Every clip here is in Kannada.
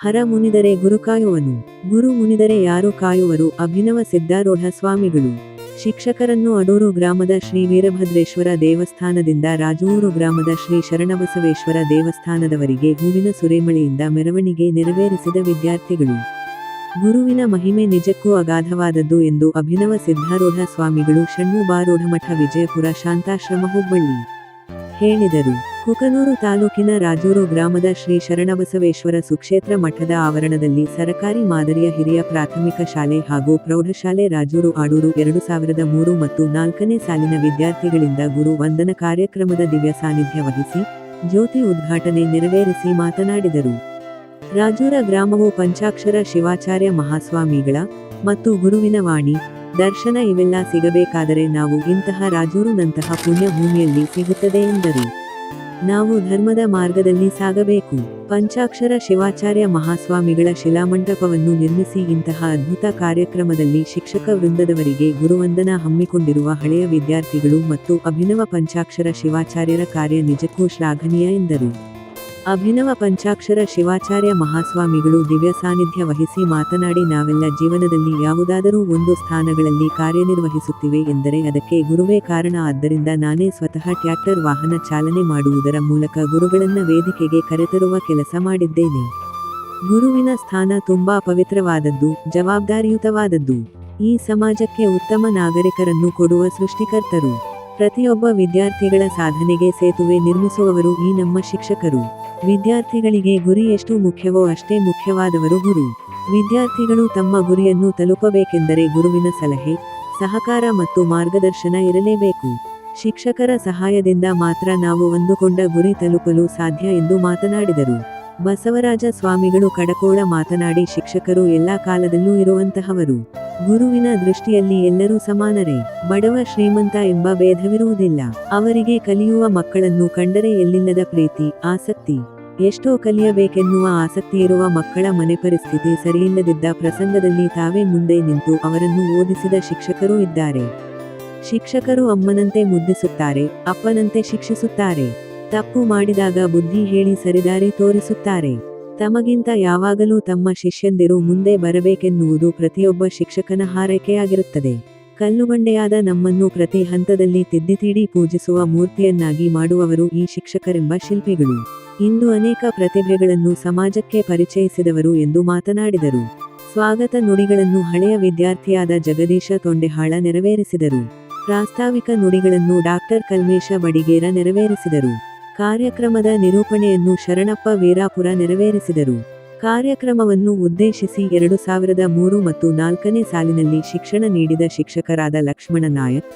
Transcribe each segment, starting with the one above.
ಹರ ಮುನಿದರೆ ಗುರು ಕಾಯುವನು ಗುರು ಮುನಿದರೆ ಯಾರು ಕಾಯುವರು? ಅಭಿನವ ಸಿದ್ಧಾರೂಢ ಸ್ವಾಮಿಗಳು. ಶಿಕ್ಷಕರನ್ನು ಅಡೂರು ಗ್ರಾಮದ ಶ್ರೀ ವೀರಭದ್ರೇಶ್ವರ ದೇವಸ್ಥಾನದಿಂದ ರಾಜೂರು ಗ್ರಾಮದ ಶ್ರೀ ಶರಣಬಸವೇಶ್ವರ ದೇವಸ್ಥಾನದವರಿಗೆ ಹೂವಿನ ಸುರೇಮಳೆಯಿಂದ ಮೆರವಣಿಗೆ ನೆರವೇರಿಸಿದ ವಿದ್ಯಾರ್ಥಿಗಳು. ಗುರುವಿನ ಮಹಿಮೆ ನಿಜಕ್ಕೂ ಅಗಾಧವಾದದ್ದು ಎಂದು ಅಭಿನವ ಸಿದ್ಧಾರೂಢ ಸ್ವಾಮಿಗಳು ಷಣ್ಮುಬಾರೂಢಮಠ ವಿಜಯಪುರ ಶಾಂತಾಶ್ರಮ ಹುಬ್ಬಳ್ಳಿ ಹೇಳಿದರು. ಕುಕನೂರು ತಾಲೂಕಿನ ರಾಜೂರು ಗ್ರಾಮದ ಶ್ರೀ ಶರಣಬಸವೇಶ್ವರ ಸುಕ್ಷೇತ್ರ ಮಠದ ಆವರಣದಲ್ಲಿ ಸರಕಾರಿ ಮಾದರಿಯ ಹಿರಿಯ ಪ್ರಾಥಮಿಕ ಶಾಲೆ ಹಾಗೂ ಪ್ರೌಢಶಾಲೆ ರಾಜೂರು ಆಡೂರು ಎರಡು ಸಾವಿರದ ಮೂರು ಮತ್ತು ನಾಲ್ಕನೇ ಸಾಲಿನ ವಿದ್ಯಾರ್ಥಿಗಳಿಂದ ಗುರು ವಂದನ ಕಾರ್ಯಕ್ರಮದ ದಿವ್ಯ ಸಾನ್ನಿಧ್ಯ ವಹಿಸಿ ಜ್ಯೋತಿ ಉದ್ಘಾಟನೆ ನೆರವೇರಿಸಿ ಮಾತನಾಡಿದರು. ರಾಜೂರ ಗ್ರಾಮವು ಪಂಚಾಕ್ಷರ ಶಿವಾಚಾರ್ಯ ಮಹಾಸ್ವಾಮಿಗಳ ಮತ್ತು ಗುರುವಿನ ವಾಣಿ. ದರ್ಶನ ಇವೆಲ್ಲ ಸಿಗಬೇಕಾದರೆ ನಾವು ಇಂತಹ ರಾಜೂರುನಂತಹ ಪುಣ್ಯ ಭೂಮಿಯಲ್ಲಿ ಸಿಗುತ್ತದೆ ಎಂದರು. ನಾವು ಧರ್ಮದ ಮಾರ್ಗದಲ್ಲಿ ಸಾಗಬೇಕು. ಪಂಚಾಕ್ಷರ ಶಿವಾಚಾರ್ಯ ಮಹಾಸ್ವಾಮಿಗಳ ಶಿಲಾಮಂಟಪವನ್ನು ನಿರ್ಮಿಸಿ ಇಂತಹ ಅದ್ಭುತ ಕಾರ್ಯಕ್ರಮದಲ್ಲಿ ಶಿಕ್ಷಕ ವೃಂದದವರಿಗೆ ಗುರುವಂದನ ಹಮ್ಮಿಕೊಂಡಿರುವ ಹಳೆಯ ವಿದ್ಯಾರ್ಥಿಗಳು ಮತ್ತು ಅಭಿನವ ಪಂಚಾಕ್ಷರ ಶಿವಾಚಾರ್ಯರ ಕಾರ್ಯ ನಿಜಕ್ಕೂ ಶ್ಲಾಘನೀಯ ಎಂದರು. ಅಭಿನವ ಪಂಚಾಕ್ಷರ ಶಿವಾಚಾರ್ಯ ಮಹಾಸ್ವಾಮಿಗಳು ದಿವ್ಯ ಸಾನ್ನಿಧ್ಯ ವಹಿಸಿ ಮಾತನಾಡಿ, ನಾವೆಲ್ಲ ಜೀವನದಲ್ಲಿ ಯಾವುದಾದರೂ ಒಂದು ಸ್ಥಾನಗಳಲ್ಲಿ ಕಾರ್ಯನಿರ್ವಹಿಸುತ್ತಿವೆ ಎಂದರೆ ಅದಕ್ಕೆ ಗುರುವೇ ಕಾರಣ. ಆದ್ದರಿಂದ ನಾನೇ ಸ್ವತಃ ಟ್ಯಾಕ್ಟರ್ ವಾಹನ ಚಾಲನೆ ಮಾಡುವುದರ ಮೂಲಕ ಗುರುಗಳನ್ನು ವೇದಿಕೆಗೆ ಕರೆತರುವ ಕೆಲಸ ಮಾಡಿದ್ದೇನೆ. ಗುರುವಿನ ಸ್ಥಾನ ತುಂಬಾ ಪವಿತ್ರವಾದದ್ದು, ಜವಾಬ್ದಾರಿಯುತವಾದದ್ದು. ಈ ಸಮಾಜಕ್ಕೆ ಉತ್ತಮ ನಾಗರಿಕರನ್ನು ಕೊಡುವ ಸೃಷ್ಟಿಕರ್ತರು. ಪ್ರತಿಯೊಬ್ಬ ವಿದ್ಯಾರ್ಥಿಗಳ ಸಾಧನೆಗೆ ಸೇತುವೆ ನಿರ್ಮಿಸುವವರು ಈ ನಮ್ಮ ಶಿಕ್ಷಕರು. ವಿದ್ಯಾರ್ಥಿಗಳಿಗೆ ಗುರಿ ಎಷ್ಟು ಮುಖ್ಯವೋ ಅಷ್ಟೇ ಮುಖ್ಯವಾದವರು ಗುರು. ವಿದ್ಯಾರ್ಥಿಗಳು ತಮ್ಮ ಗುರಿಯನ್ನು ತಲುಪಬೇಕೆಂದರೆ ಗುರುವಿನ ಸಲಹೆ, ಸಹಕಾರ ಮತ್ತು ಮಾರ್ಗದರ್ಶನ ಇರಲೇಬೇಕು. ಶಿಕ್ಷಕರ ಸಹಾಯದಿಂದ ಮಾತ್ರ ನಾವು ಅಂದುಕೊಂಡ ಗುರಿ ತಲುಪಲು ಸಾಧ್ಯ ಎಂದು ಮಾತನಾಡಿದರು. ಬಸವರಾಜ ಸ್ವಾಮಿಗಳು ಕಡಕೋಳ ಮಾತನಾಡಿ ಶಿಕ್ಷಕರು ಎಲ್ಲಾ ಕಾಲದಲ್ಲೂ ಇರುವಂತಹವರು. ಗುರುವಿನ ದೃಷ್ಟಿಯಲ್ಲಿ ಎಲ್ಲರೂ ಸಮಾನರೇ. ಬಡವ ಶ್ರೀಮಂತ ಎಂಬ ಭೇದವಿರುವುದಿಲ್ಲ. ಅವರಿಗೆ ಕಲಿಯುವ ಮಕ್ಕಳನ್ನು ಕಂಡರೆ ಎಲ್ಲಿಲ್ಲದ ಪ್ರೀತಿ, ಆಸಕ್ತಿ. ಎಷ್ಟೋ ಕಲಿಯಬೇಕೆನ್ನುವ ಆಸಕ್ತಿಯಿರುವ ಮಕ್ಕಳ ಮನೆ ಪರಿಸ್ಥಿತಿ ಸರಿಯಿಲ್ಲದಿದ್ದ ಪ್ರಸಂಗದಲ್ಲಿ ತಾವೇ ಮುಂದೆ ನಿಂತು ಅವರನ್ನು ಓದಿಸಿದ ಶಿಕ್ಷಕರೂ ಇದ್ದಾರೆ. ಶಿಕ್ಷಕರು ಅಮ್ಮನಂತೆ ಮುದ್ದಿಸುತ್ತಾರೆ, ಅಪ್ಪನಂತೆ ಶಿಕ್ಷಿಸುತ್ತಾರೆ. ತಪ್ಪು ಮಾಡಿದಾಗ ಬುದ್ಧಿ ಹೇಳಿ ಸರಿದಾರಿ ತೋರಿಸುತ್ತಾರೆ. ತಮಗಿಂತ ಯಾವಾಗಲೂ ತಮ್ಮ ಶಿಷ್ಯಂದಿರು ಮುಂದೆ ಬರಬೇಕೆನ್ನುವುದು ಪ್ರತಿಯೊಬ್ಬ ಶಿಕ್ಷಕನ ಹಾರೈಕೆಯಾಗಿರುತ್ತದೆ. ಕಲ್ಲುಬಂಡೆಯಾದ ನಮ್ಮನ್ನು ಪ್ರತಿ ಹಂತದಲ್ಲಿ ತಿದ್ದಿತೀಡಿ ಪೂಜಿಸುವ ಮೂರ್ತಿಯನ್ನಾಗಿ ಮಾಡುವವರು ಈ ಶಿಕ್ಷಕರೆಂಬ ಶಿಲ್ಪಿಗಳು. ಇಂದು ಅನೇಕ ಪ್ರತಿಭೆಗಳನ್ನು ಸಮಾಜಕ್ಕೆ ಪರಿಚಯಿಸಿದವರು ಎಂದು ಮಾತನಾಡಿದರು. ಸ್ವಾಗತ ನುಡಿಗಳನ್ನು ಹಳೆಯ ವಿದ್ಯಾರ್ಥಿಯಾದ ಜಗದೀಶ ತೊಂಡೆಹಾಳ ನೆರವೇರಿಸಿದರು. ಪ್ರಾಸ್ತಾವಿಕ ನುಡಿಗಳನ್ನು ಡಾಕ್ಟರ್ ಕಲ್ಮೇಶ ಬಡಿಗೇರ ನೆರವೇರಿಸಿದರು. ಕಾರ್ಯಕ್ರಮದ ನಿರೂಪಣೆಯನ್ನು ಶರಣಪ್ಪ ವೀರಾಪುರ ನೆರವೇರಿಸಿದರು. ಕಾರ್ಯಕ್ರಮವನ್ನು ಉದ್ದೇಶಿಸಿ ಎರಡು ಸಾವಿರದ ಮೂರು ಮತ್ತು ನಾಲ್ಕನೇ ಸಾಲಿನಲ್ಲಿ ಶಿಕ್ಷಣ ನೀಡಿದ ಶಿಕ್ಷಕರಾದ ಲಕ್ಷ್ಮಣ ನಾಯಕ್,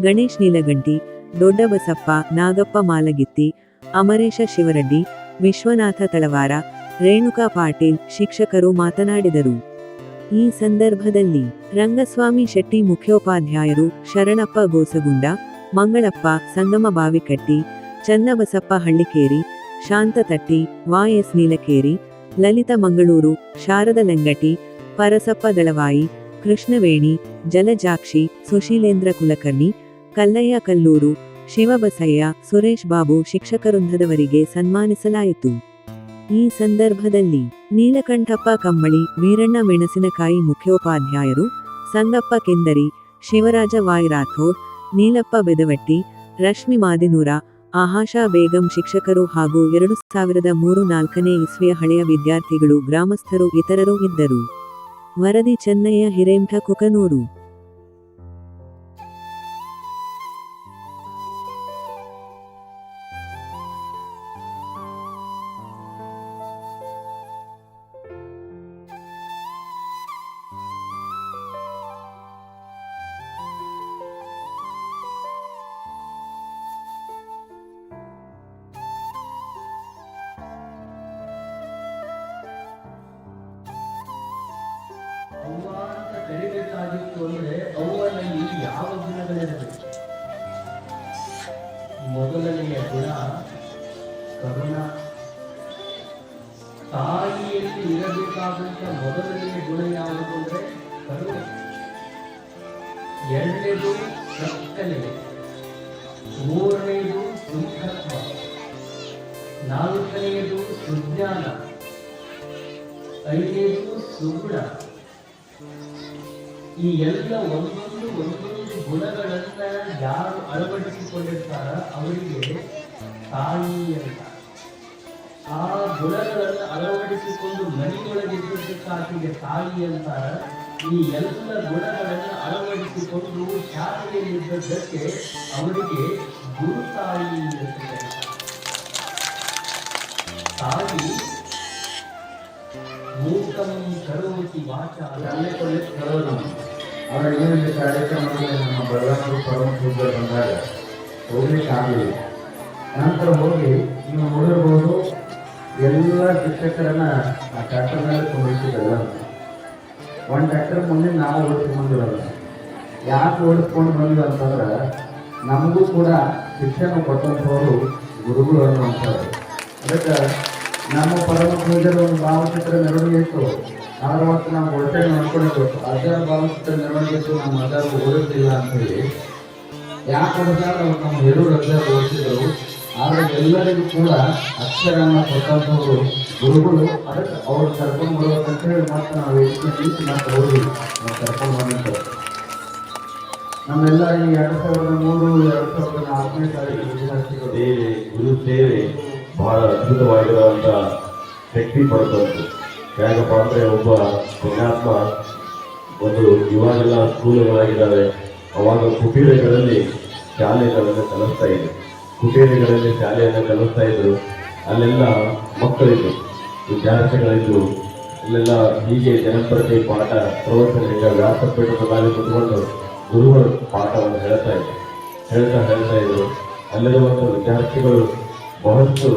ಗಣೇಶ್ ನೀಲಗಂಟಿ, ದೊಡ್ಡಬಸಪ್ಪ, ನಾಗಪ್ಪ ಮಾಲಗಿತ್ತಿ, ಅಮರೇಶ ಶಿವರೆಡ್ಡಿ, ವಿಶ್ವನಾಥ ತಳವಾರ, ರೇಣುಕಾ ಪಾಟೀಲ್ ಶಿಕ್ಷಕರು ಮಾತನಾಡಿದರು. ಈ ಸಂದರ್ಭದಲ್ಲಿ ರಂಗಸ್ವಾಮಿ ಶೆಟ್ಟಿ ಮುಖ್ಯೋಪಾಧ್ಯಾಯರು ಶರಣಪ್ಪ ಗೋಸಗುಂಡ, ಮಂಗಳಪ್ಪ ಸಂಗಮ ಬಾವಿಕಟ್ಟಿ ಚನ್ನಬಸಪ್ಪ ಹಳ್ಳಿಕೇರಿ ಶಾಂತ ತಟ್ಟಿ ವಾಎಸ್ ನೀಲಕೇರಿ, ಲಲಿತ ಮಂಗಳೂರು, ಶಾರದ ಲೆಂಗಟಿ, ಪರಸಪ್ಪ ದಳವಾಯಿ, ಕೃಷ್ಣವೇಣಿ, ಜಲಜಾಕ್ಷಿ, ಸುಶೀಲೇಂದ್ರ ಕುಲಕರ್ಣಿ, ಕಲ್ಲಯ್ಯ ಕಲ್ಲೂರು, ಶಿವಬಸಯ್ಯ, ಸುರೇಶ್ ಬಾಬು ಶಿಕ್ಷಕವೃಂದದವರಿಗೆ ಸನ್ಮಾನಿಸಲಾಯಿತು. ಈ ಸಂದರ್ಭದಲ್ಲಿ ನೀಲಕಂಠಪ್ಪ ಕಮ್ಮಳಿ, ವೀರಣ್ಣ ಮೆಣಸಿನಕಾಯಿ ಮುಖ್ಯೋಪಾಧ್ಯಾಯರು, ಸಂಗಪ್ಪ ಕೆಂದರಿ, ಶಿವರಾಜ ವಾಯ್ ರಾಥೋಡ್, ನೀಲಪ್ಪ ಬೆದವಟ್ಟಿ, ರಶ್ಮಿ ಮಾದಿನೂರ ಆಹಾಶಾ ಬೇಗಂ ಶಿಕ್ಷಕರು ಹಾಗೂ ಎರಡು ಸಾವಿರದ ಮೂರು ನಾಲ್ಕನೇ ಇಸ್ವಿಯ ಹಳೆಯ ವಿದ್ಯಾರ್ಥಿಗಳು, ಗ್ರಾಮಸ್ಥರು, ಇತರರು ಇದ್ದರು. ವರದಿ ಚೆನ್ನಯ್ಯ ಹಿರೇಂಠ ಕುಕನೂರು. ಕರಿಬೇಕಾಗಿತ್ತು ಅಂದ್ರೆ ಅವುಗಳಲ್ಲಿ ಯಾವ ಗುಣಗಳಿರಬೇಕು? ಮೊದಲನೆಯ ಗುಣ ಕರುಣ. ತಾಯಿಯಲ್ಲಿ ಇರಬೇಕಾದಂತ ಮೊದಲನೆಯ ಗುಣ ಯಾವುದು ಅಂದ್ರೆ ಕರುಣೆ. ಎರಡನೇದು ಕತ್ತಲೆ ಮೂರನೆಯದು ಸುಂಕತ್ವ ನಾಲ್ಕನೆಯದು ಸುಜ್ಞಾನ. ಐದನೇದು ಸುಗುಣ. ಈ ಎಲ್ಲ ಒಂದೊಂದು ಒಂದೊಂದು ಗುಣಗಳನ್ನ ಯಾರು ಅಳವಡಿಸಿಕೊಂಡಿರ್ತಾರ ಅವರಿಗೆ ತಾಯಿ ಅಂತ. ಆ ಗುಣಗಳನ್ನು ಅಳವಡಿಸಿಕೊಂಡು ಮನೆಯೊಳಗಿದ್ದಕ್ಕಾಗಿಗೆ ತಾಯಿ ಅಂತಾರ ಈ ಎಲ್ಲ ಗುಣಗಳನ್ನು ಅಳವಡಿಸಿಕೊಂಡು ಶಾಲೆಯಲ್ಲಿದ್ದದ್ದಕ್ಕೆ ಅವರಿಗೆ ಗುರು ತಾಯಿ ಅಂತ ತಾಯಿ ಮೂಕಂ ಕರೋತಿ ವಾಚ ಶಾಲೆ ಕಾಲೇಜ್ ಬರೋದು ಅವರ ಏನಿದೆ ಕಾರ್ಯಕ್ರಮದಲ್ಲಿ ನಮ್ಮ ಬಲರಾಮರು ಪರಮ ಪೂಜೆ ಬಂದಾಗ ಹೋಗ್ಲಿಕ್ಕೆ ಆಗಲಿಲ್ಲ. ನಂತರ ಹೋಗಿ ನೀವು ನೋಡಿರ್ಬೋದು ಎಲ್ಲ ಶಿಕ್ಷಕರನ್ನ ಆ ಟ್ರ್ಯಾಕ್ಟರ್ ಮೇಲೆ ಕುಂದಿಸಿದಲ್ಲ ಒಂದು ಟ್ರ್ಯಾಕ್ಟರ್ ಮುಂದೆ ನಾವು ಓಡಿಸ್ಕೊಂಡು ಬಂದಿರೋದು ಯಾಕೆ ಓಡಿಸ್ಕೊಂಡು ಬಂದ್ವಿ ಅಂತಂದ್ರೆ ನಮಗೂ ಕೂಡ ಶಿಕ್ಷಣ ಕೊಟ್ಟಂಥವರು ಗುರುಗಳು ಅನ್ನುವಂಥವ್ರು. ಅದಕ್ಕೆ ನಮ್ಮ ಪರಮ ಪೂಜೆದ ಒಂದು ಭಾವಚಿತ್ರ ಇತ್ತು. ಆದ್ರೆ ಅವತ್ತು ನಾವು ಹೊಟ್ಟೆ ನೋಡ್ಕೊಂಡು ಅದರ ಭಾವಚಿತ್ರ ಮೆರವಣಿಗೆ ನಮ್ಮ ಅಜ್ಜಾರು ಓದುತ್ತಿಲ್ಲ ಅಂತ ಹೇಳಿ. ಯಾಕೆ ಅವ್ರು ನಮ್ಮ ಹಿರಿಯರು ಅಜ್ಜಾರು ಓಡಿಸಿದ್ರು ಆದರೆ ಎಲ್ಲರಿಗೂ ಕೂಡ ಅಕ್ಷರನ್ನ ಕೊಟ್ಟಂಥವ್ರು ಗುರುಗಳು, ಅದಕ್ಕೆ ಅವ್ರು ಕರ್ಕೊಂಡು ಬರ್ಬೇಕಂತ ಹೇಳಿ ಮಾತ್ರ ನಾವು ಹೆಚ್ಚಿನ ರೀತಿ ಮಾತ್ರ ಹೋಗಿ ನಾವು ಕರ್ಕೊಂಡು ಬಂದಿದ್ದೇವೆ ನಮ್ಮೆಲ್ಲ ಈ ಎರಡು ಸಾವಿರದ ಮೂರು, ಎರಡು ಸಾವಿರದ ನಾಲ್ಕನೇ ತಾರೀಕು ಸೇವೆ ಗುರು ಸೇವೆ ಬಹಳ ಅದ್ಭುತವಾಗಿರುವಂತ ಶಕ್ತಿ ಪಡ್ಕೊಂತು ಯಾಕಪ್ಪ ಅಂದರೆ ಒಬ್ಬ ಪುಣ್ಯಾತ್ಮ ಒಂದು ಇವಾಗೆಲ್ಲ ಸ್ಕೂಲುಗಳಾಗಿದ್ದಾವೆ. ಅವಾಗ ಕುಟೀರಗಳಲ್ಲಿ ಶಾಲೆಗಳನ್ನು ಕಲಿಸ್ತಾ ಇದೆ ಕುಟೀರಗಳಲ್ಲಿ ಶಾಲೆಯನ್ನು ಕಲಿಸ್ತಾ ಇದ್ರು. ಅಲ್ಲೆಲ್ಲ ಮಕ್ಕಳಿದ್ರು, ವಿದ್ಯಾರ್ಥಿಗಳಿದ್ರು. ಅಲ್ಲೆಲ್ಲ ಹೀಗೆ ಜನಪ್ರತಿ ಪಾಠ, ಪ್ರವಚನದಿಂದ ವ್ಯಾಸಪೀಠದ ಮೇಲೆ ಕುತ್ಕೊಂಡು ಗುರುಗಳು ಪಾಠವನ್ನು ಹೇಳ್ತಾ ಇದ್ರು. ಹೇಳ್ತಾ ಹೇಳ್ತಾ ಇದ್ರು. ಅಲ್ಲಿರುವಂಥ ವಿದ್ಯಾರ್ಥಿಗಳು ಬಹಳಷ್ಟು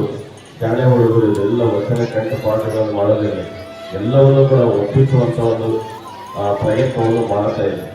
ಶಾಲೆ ಹುಡುಗರು ಎಲ್ಲ ವಚನ, ಕಂಠ ಪಾಠಗಳನ್ನು ಮಾಡೋದಿಲ್ಲ. ಎಲ್ಲವನ್ನೂ ಕೂಡ ಒಪ್ಪಿಸುವಂಥ ಒಂದು ಪ್ರಯತ್ನವನ್ನು ಮಾಡ್ತಾ ಇದ್ರು